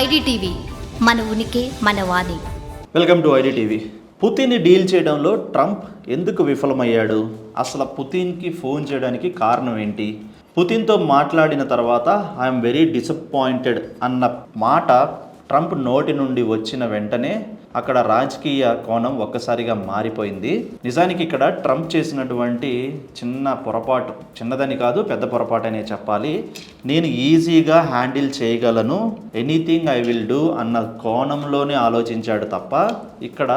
IDTV మన ఉనికి మన వాణి. Welcome to IDTV. పుతిన్ని డీల్ చేయడంలో ట్రంప్ ఎందుకు విఫలమయ్యాడు? అసలు పుతిన్కి ఫోన్ చేయడానికి కారణం ఏంటి? పుతిన్తో మాట్లాడిన తర్వాత ఐఎమ్ వెరీ డిసప్పాయింటెడ్ అన్న మాట ట్రంప్ నోటి నుండి వచ్చిన వెంటనే అక్కడ రాజకీయ కోణం ఒక్కసారిగా మారిపోయింది. నిజానికి ఇక్కడ ట్రంప్ చేసినటువంటి చిన్న పొరపాటు చిన్నదని కాదు పెద్ద పొరపాటు అనే చెప్పాలి. నేను ఈజీగా హ్యాండిల్ చేయగలను. ఎనీథింగ్ ఐ విల్ డూ అన్న కోణంలోనే ఆలోచించాడు తప్ప ఇక్కడ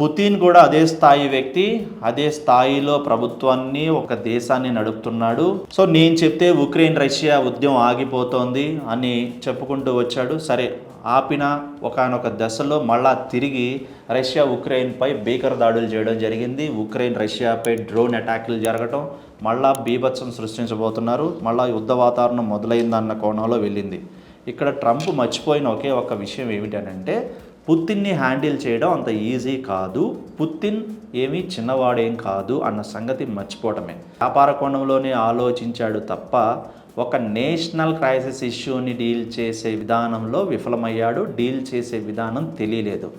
పుతిన్ కూడా అదే స్థాయి వ్యక్తి అదే స్థాయిలో ప్రభుత్వాన్ని ఒక దేశాన్ని నడుపుతున్నాడు. సో నేను చెప్తే ఉక్రెయిన్ రష్యా ఉద్యమం ఆగిపోతోంది అని చెప్పుకుంటూ వచ్చాడు. సరే ఆపిన ఒకనొక దశలో మళ్ళా తిరిగి రష్యా ఉక్రెయిన్పై భీకర దాడులు చేయడం జరిగింది. ఉక్రెయిన్ రష్యాపై డ్రోన్ అటాక్లు జరగటం మళ్ళా బీభత్సం సృష్టించబోతున్నారు. మళ్ళా యుద్ధ వాతావరణం మొదలైందన్న కోణంలో వెళ్ళింది. ఇక్కడ ట్రంప్ మర్చిపోయిన ఒకే ఒక విషయం ఏమిటనంటే పుతిన్ని హ్యాండిల్ చేయడం అంత ఈజీ కాదు. పుతిన్ ఏమీ చిన్నవాడేం కాదు అన్న సంగతి మర్చిపోవటమే. వ్యాపార కోణంలోనే ఆలోచించాడు తప్ప ఒక నేషనల్ క్రైసిస్ ఇష్యూని డీల్ చేసే విధానంలో విఫలమయ్యాడు. డీల్ చేసే విధానం తెలియలేదు.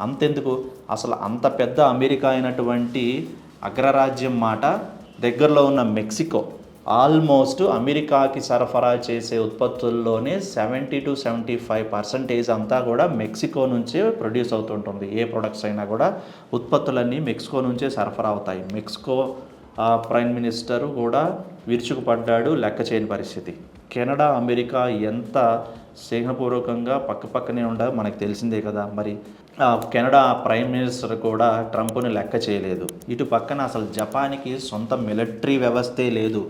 అంతెందుకు? అసలు అంత పెద్ద అమెరికా అయినటువంటి అగ్రరాజ్యం మాట దగ్గరలో ఉన్న మెక్సికో. ఆల్మోస్ట్ అమెరికాకి సరఫరా చేసే ఉత్పత్తుల్లోనే seventy two seventy five percentage అంతా కూడా మెక్సికో నుంచే ప్రొడ్యూస్ అవుతుంటుంది. ఏ ప్రొడక్ట్స్ అయినా కూడా ఉత్పత్తులన్నీ మెక్సికో నుంచే సరఫరా అవుతాయి. మెక్సికో ప్రైమ్ మినిస్టర్ కూడా విరుచుకుపడ్డాడు లెక్క చేయని పరిస్థితి. కెనడా అమెరికా ఎంత స్నేహపూర్వకంగా పక్కపక్కనే ఉండదో మనకు తెలిసిందే కదా. మరి కెనడా ప్రైమ్ మినిస్టర్ కూడా ట్రంప్ని లెక్క చేయలేదు. ఇటు పక్కన అసలు జపాన్కి సొంత మిలిటరీ వ్యవస్థే లేదు.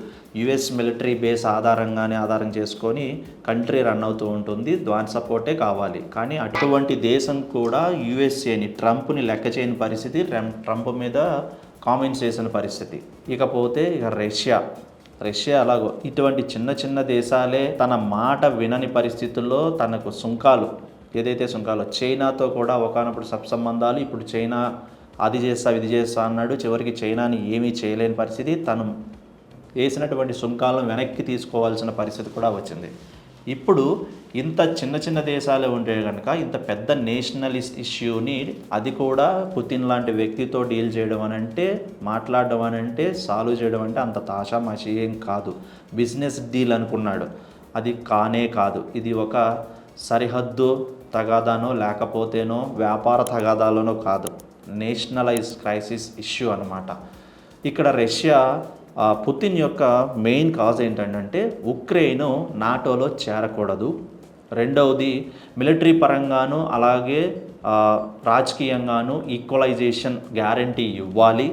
యుఎస్ మిలిటరీ బేస్ ఆధారంగానే ఆధారం చేసుకొని కంట్రీ రన్ అవుతూ ఉంటుంది. దాని సపోర్టే కావాలి. కానీ అటువంటి దేశం కూడా యుఎస్ఏని ట్రంప్ని లెక్క చేయని పరిస్థితి ట్రంప్ మీద కామెంట్స్ చేసిన పరిస్థితి. ఇకపోతే ఇక రష్యా. రష్యా అలాగో ఇటువంటి చిన్న చిన్న దేశాలే తన మాట వినని పరిస్థితుల్లో తనకు సుంకాలు. ఏదైతే సుంకాలో చైనాతో కూడా ఒకనప్పుడు సత్సంబంధాలు ఇప్పుడు చైనా అది చేస్తా ఇది చేస్తా అన్నాడు. చివరికి చైనాని ఏమీ చేయలేని పరిస్థితి. తను వేసినటువంటి సుంకాలను వెనక్కి తీసుకోవాల్సిన పరిస్థితి కూడా వచ్చింది. ఇప్పుడు ఇంత చిన్న చిన్న దేశాలు ఉంటే కనుక ఇంత పెద్ద నేషనలిస్ట్ ఇష్యూని అది కూడా పుతిన్ లాంటి వ్యక్తితో డీల్ చేయడం అని అంటే మాట్లాడడం అని అంటే సాల్వ్ చేయడం అంటే అంత తాషామాషి ఏం కాదు. బిజినెస్ డీల్ అనుకున్నాడు. అది కానే కాదు. ఇది ఒక సరిహద్దు తగాదానో లేకపోతేనో వ్యాపార తగాదాలోనో కాదు. నేషనలైజ్ క్రైసిస్ ఇష్యూ అనమాట ఇక్కడ రష్యా పుతిన్ యొక్క మెయిన్ కాజ్ ఏంటంటే ఉక్రెయిన్ నాటోలో చేరకూడదు. రెండవది మిలిటరీ పరంగాను అలాగే రాజకీయంగాను ఈక్వలైజేషన్ గ్యారంటీ ఇవ్వాలి.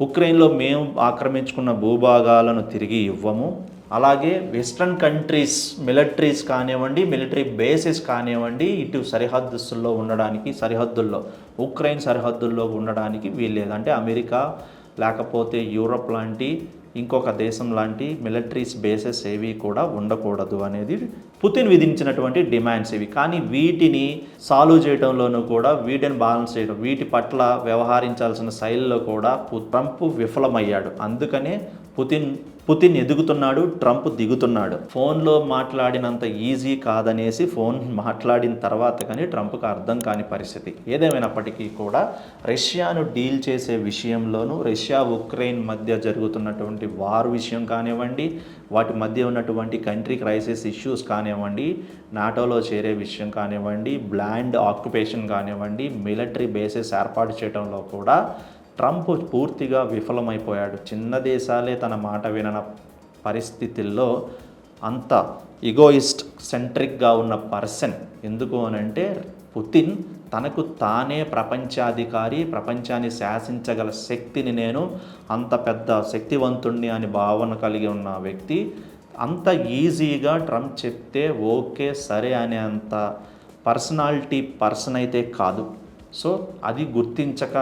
ఉక్రెయిన్లో మేము ఆక్రమించుకున్న భూభాగాలను తిరిగి ఇవ్వము. అలాగే వెస్ట్రన్ కంట్రీస్ మిలిటరీస్ కానివ్వండి మిలిటరీ బేసెస్ కానివ్వండి ఇటు సరిహద్దుల్లో ఉండడానికి సరిహద్దుల్లో ఉక్రెయిన్ సరిహద్దుల్లో ఉండడానికి వీల్లేదు. అంటే అమెరికా లేకపోతే యూరప్ లాంటి ఇంకొక దేశం లాంటి మిలిటరీస్ బేసెస్ ఏవి కూడా ఉండకూడదు అనేది పుతిన్ విధించినటువంటి డిమాండ్స్ ఇవి. కానీ వీటిని సాల్వ్ చేయడంలోనూ కూడా వీటిని బ్యాలెన్స్ చేయడం వీటి పట్ల వ్యవహరించాల్సిన శైలిలో కూడా పు- ట్రంప్ విఫలమయ్యాడు. అందుకనే పుతిన్ పుతిన్ ఎదుగుతున్నాడు ట్రంప్ దిగుతున్నాడు. ఫోన్లో మాట్లాడినంత ఈజీ కాదనేసి ఫోన్ మాట్లాడిన తర్వాత కానీ ట్రంప్కి అర్థం కాని పరిస్థితి. ఏదేమైనప్పటికీ కూడా రష్యాను డీల్ చేసే విషయంలోనూ రష్యా ఉక్రెయిన్ మధ్య జరుగుతున్నటువంటి వార్ విషయం కానివ్వండి వాటి మధ్య ఉన్నటువంటి కంట్రీ క్రైసిస్ ఇష్యూస్ కానివ్వండి నాటోలో చేరే విషయం కానివ్వండి బ్లాండ్ ఆక్యుపేషన్ కానివ్వండి మిలిటరీ బేసెస్ ఏర్పాటు చేయడంలో కూడా ట్రంప్ పూర్తిగా విఫలమైపోయాడు. చిన్న దేశాలే తన మాట వినన పరిస్థితుల్లో అంత ఇగోయిస్ట్ సెంట్రిక్గా ఉన్న పర్సన్ ఎందుకు అనంటే పుతిన్ తనకు తానే ప్రపంచాధికారి ప్రపంచాన్ని శాసించగల శక్తిని నేను అంత పెద్ద శక్తివంతుణ్ణి అని భావన కలిగి ఉన్న వ్యక్తి అంత ఈజీగా ట్రంప్ చెప్తే ఓకే సరే అనే అంత పర్సనాలిటీ పర్సన్ అయితే కాదు. సో అది గుర్తించక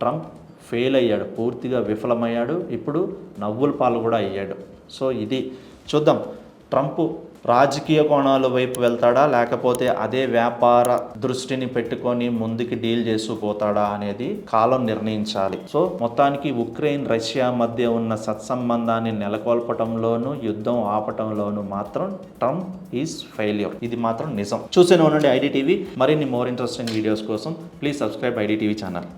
ట్రంప్ ఫెయిల్ అయ్యాడు పూర్తిగా విఫలమయ్యాడు. ఇప్పుడు నవ్వుల పాలు కూడా అయ్యాడు. సో ఇది చూద్దాం. ట్రంప్ రాజకీయ కోణాల వైపు వెళ్తాడా? లేకపోతే అదే వ్యాపార దృష్టిని పెట్టుకొని ముందుకి డీల్ చేస్తూ పోతాడా అనేది కాలం నిర్ణయించాలి. సో మొత్తానికి ఉక్రెయిన్ రష్యా మధ్య ఉన్న సత్సంబంధాన్ని నెలకొల్పటంలోనూ యుద్ధం ఆపటంలోనూ మాత్రం ట్రంప్ ఈజ్ ఫెయిల్యూర్. ఇది మాత్రం నిజం. చూసే ఉండండి ఐడి టీవీ. మరిన్ని మోర్ ఇంట్రెస్టింగ్ వీడియోస్ కోసం please subscribe ID TV channel.